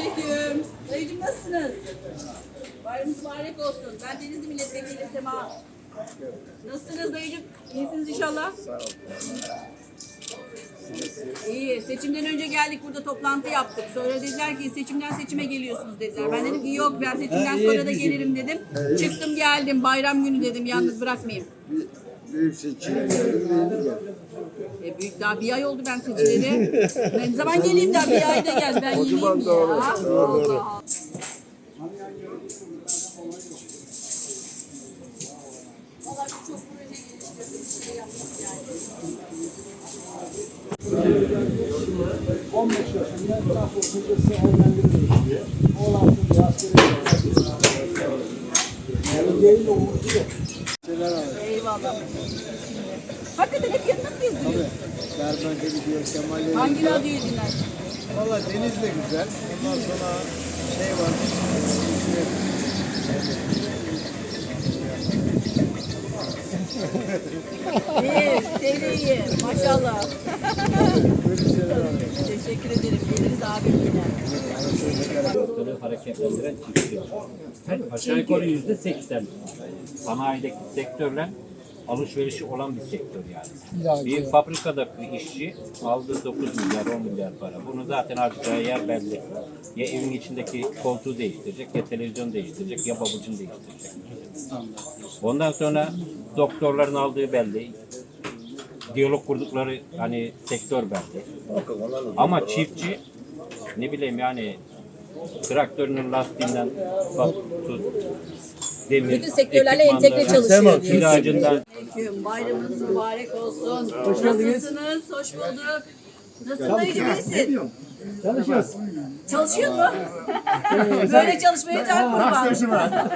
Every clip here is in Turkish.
Selamünaleyküm. Dayıcım nasılsınız? Bayramınız mübarek olsun. Ben Denizli Milletvekili Sema. Nasılsınız dayıcım? İyisiniz inşallah. Sağ olun. İyi. Seçimden önce geldik burada toplantı yaptık. Sonra dediler ki seçimden seçime geliyorsunuz dediler. Ben dedim ki yok ben seçimden sonra da gelirim dedim. Çıktım geldim. Bayram günü dedim yalnız bırakmayayım. Büyük seçim geldim, beğendim ya. E büyük daha bir ay oldu ben seçileli. ne zaman geleyim daha bir ayda gel ben yeniyim ya. Allah Allah. Vallahi biz çok proje geliştirdik, bir şey yaptık yani. 15 yaşında etraf okuyucusu evlendirilmiş diye. Oğlan şimdi askeri Yani değil de umudu yok. Hakikaten hep yanına mı gezdiniz? Berber'de gidiyor, Kemal'e Hangi radyoyu dinlersin? Valla deniz de güzel. Ondan sonra şey var. İyi, seni iyi. Maşallah. Böyle şeyler var. Teşekkür ederim. Geliriz abim yine. sektörü hareketlendiren çiftçi. Aşağı yukarı yüzde seksen sanayideki sektörle alışverişi olan bir sektör yani. Bir fabrikadaki işçi aldığı 9 milyar 10 milyar para. Bunu zaten harcayacağı yer belli. Ya evin içindeki koltuğu değiştirecek, ya televizyon değiştirecek, ya babucunu değiştirecek. Ondan sonra doktorların aldığı belli. Diyalog kurdukları hani sektör belli. Ama çiftçi ne bileyim yani traktörünün lastiğinden bak tut demir Bütün sektörlerle entegre çalışıyor diyorsun. kiracından Aleyküm. Bayramınız mübarek olsun. Nasılsınız? Hoş bulduk. Nasılsın dayıcım iyisin? Çalışıyoruz. Çalışıyor mu? Böyle çalışmaya can kurban.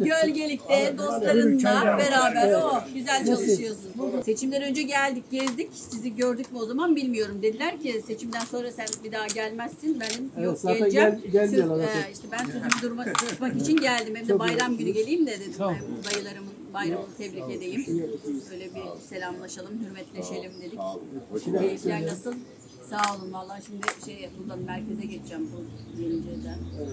Gölgelikte dostlarınla beraber o güzel çalışıyorsun. Seçimden önce geldik gezdik. Sizi gördük mü o zaman bilmiyorum. Dediler ki seçimden sonra sen bir daha gelmezsin. Benim Evet, yok zaten geleceğim. gel- gel Söz- zaten. işte ben sözümü durmak, tutmak için geldim. Hem de bayram günü geleyim de dedim. Dayılarımın bayramını tebrik edeyim. Böyle bir selamlaşalım, hürmetleşelim dedik. Keyifler nasıl? Sağ olun vallahi şimdi şey buradan merkeze geçeceğim bu Yenice'den. Orada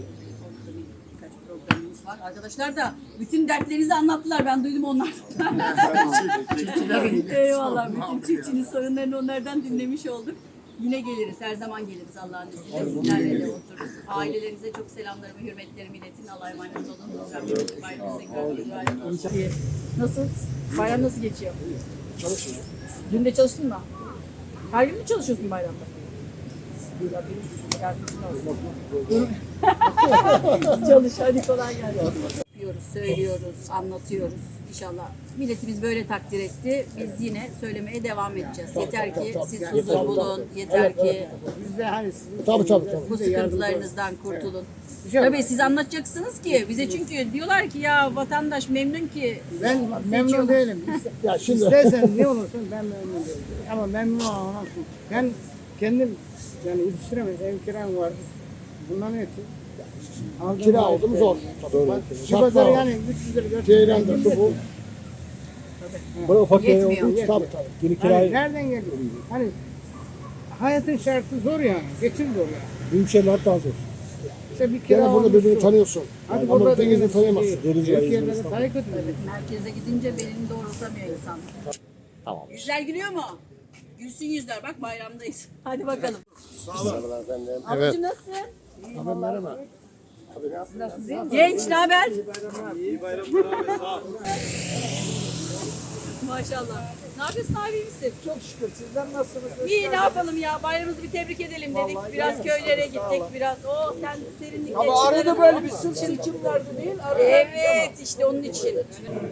bir birkaç programımız var. Arkadaşlar da bütün dertlerinizi anlattılar. Ben duydum onlardan. Eyvallah. Bütün çiftçinin sorunlarını onlardan dinlemiş olduk. Yine geliriz. Her zaman geliriz Allah'ın izniyle. Sizlerle de otururuz. Ailelerinize çok selamlarımı, hürmetlerimi iletin. Allah'a emanet olun. Rabbim bayramınızı. Nasıl? Bayram nasıl geçiyor? Çalışıyoruz. Dün de çalıştın mı? Her gün mü çalışıyorsun bayramda? Çalış hadi kolay gelsin. Yapıyoruz, söylüyoruz, anlatıyoruz. İnşallah milletimiz böyle takdir etti. Biz yine söylemeye devam edeceğiz. Yeter ki siz huzur bulun. Yeter ki Biz de hani sizin tabii, tabii, tabii. bu sıkıntılarınızdan kurtulun. Tabii siz anlatacaksınız ki bize çünkü diyorlar ki ya vatandaş memnun ki Ben memnun değilim. Ya şimdi İstersen ne olursun ben memnun değilim. Ama memnun olamazsın. Ben kendim yani yetiştiremeyiz. Ev kiram var. Bundan öte. Aldığım kira aldım zor. Doğru. Şu kadar yani 300 lira 400 lira. Ceylan'da şu bu. Böyle ufak yer Yetmiyor. oldu. Tabii tabii. Yeni Hani kirayı nereden geliyor? Hani hayatın şartı zor yani. Geçim zor yani. büyük şeyler daha zor. İşte bir kira Gene burada birbirini tanıyorsun. Hadi Ama burada da denizde yine tanıyamazsın. Deniz var Büyük İzmir, yerlere İstanbul. daha kötü. merkeze gidince belini doğrultamıyor insan. Tamam. Yüzler gülüyor mu? Gülsün yüzler bak bayramdayız. Hadi bakalım. Evet. Ablacığım nasılsın? Abi merhaba. Genç ne haber? İyi bayramlar abi sağ ol. Maşallah. Ne yapıyorsun abi iyi misin? Çok şükür. Sizden nasılsınız? İyi ne yapalım ya bayramımızı bir tebrik edelim dedik. Biraz köylere gittik biraz. O sen serinlikte. Ama arada böyle bir sırf seçimlerdi değil. Arada Evet işte onun için.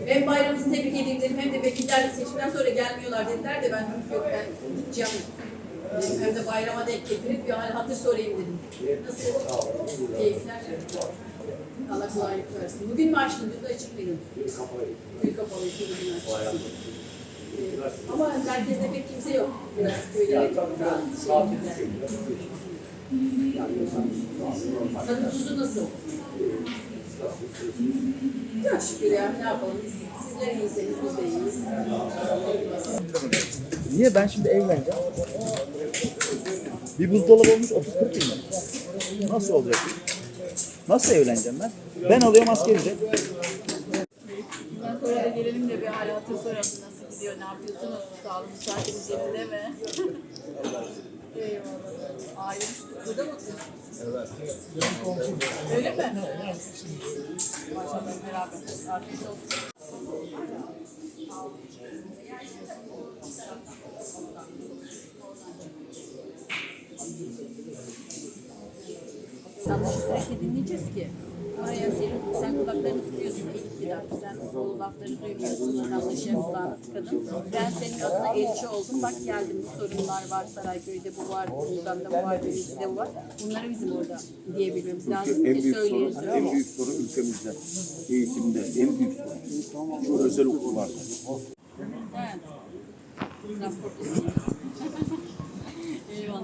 Hem bayramımızı tebrik edeyim dedim hem de vekiller seçimden sonra gelmiyorlar dediler de ben yok ben gideceğim. Dedim, Hem de bayrama denk getirip bir hal hatır sorayım dedim. Nasıl? Keyifler. Allah kolaylık versin. Bugün mü açtın? Dün de açık mıydın? Dün kapalıydı. Dün kapalıydı. Bugün. Ee, Ama merkezde pek kimse yok. Biraz köylere daha şey. Tadı tuzu nasıl? Ya şükür ya ne yapalım biz sizler iyiseniz biz de iyiyiz. Niye ben şimdi evleneceğim? Bir buzdolabı olmuş 30-40 bin nasıl olacak? Nasıl evleneceğim ben? Ben alıyorum askerince. Bundan sonra da gelelim de bir hal hatır. Nasıl gidiyor, ne yapıyorsunuz? Sağlık saatiniz yerinde mi? Eyvallah. Aile burada mı? Evet. Öyle mi? Maşallah beraber. Afiyet olsun. Dinleyeceğiz ki. Oraya senin, sen kulaklarını tutuyorsun iktidar. Sen o lafları duymuyorsun. Yanlışı kulağını tıkadın. Ben senin adına elçi oldum. Bak geldim bu sorunlar var. Sarayköy'de bu var. Buldan'da bu var. Denizli'de bu var. Bunları bizim orada diyebilmemiz lazım En ki büyük sorun, söyleyelim. en büyük sorun ülkemizde. Eğitimde en büyük sorun. Şu özel okullarda. Evet. Eyvallah.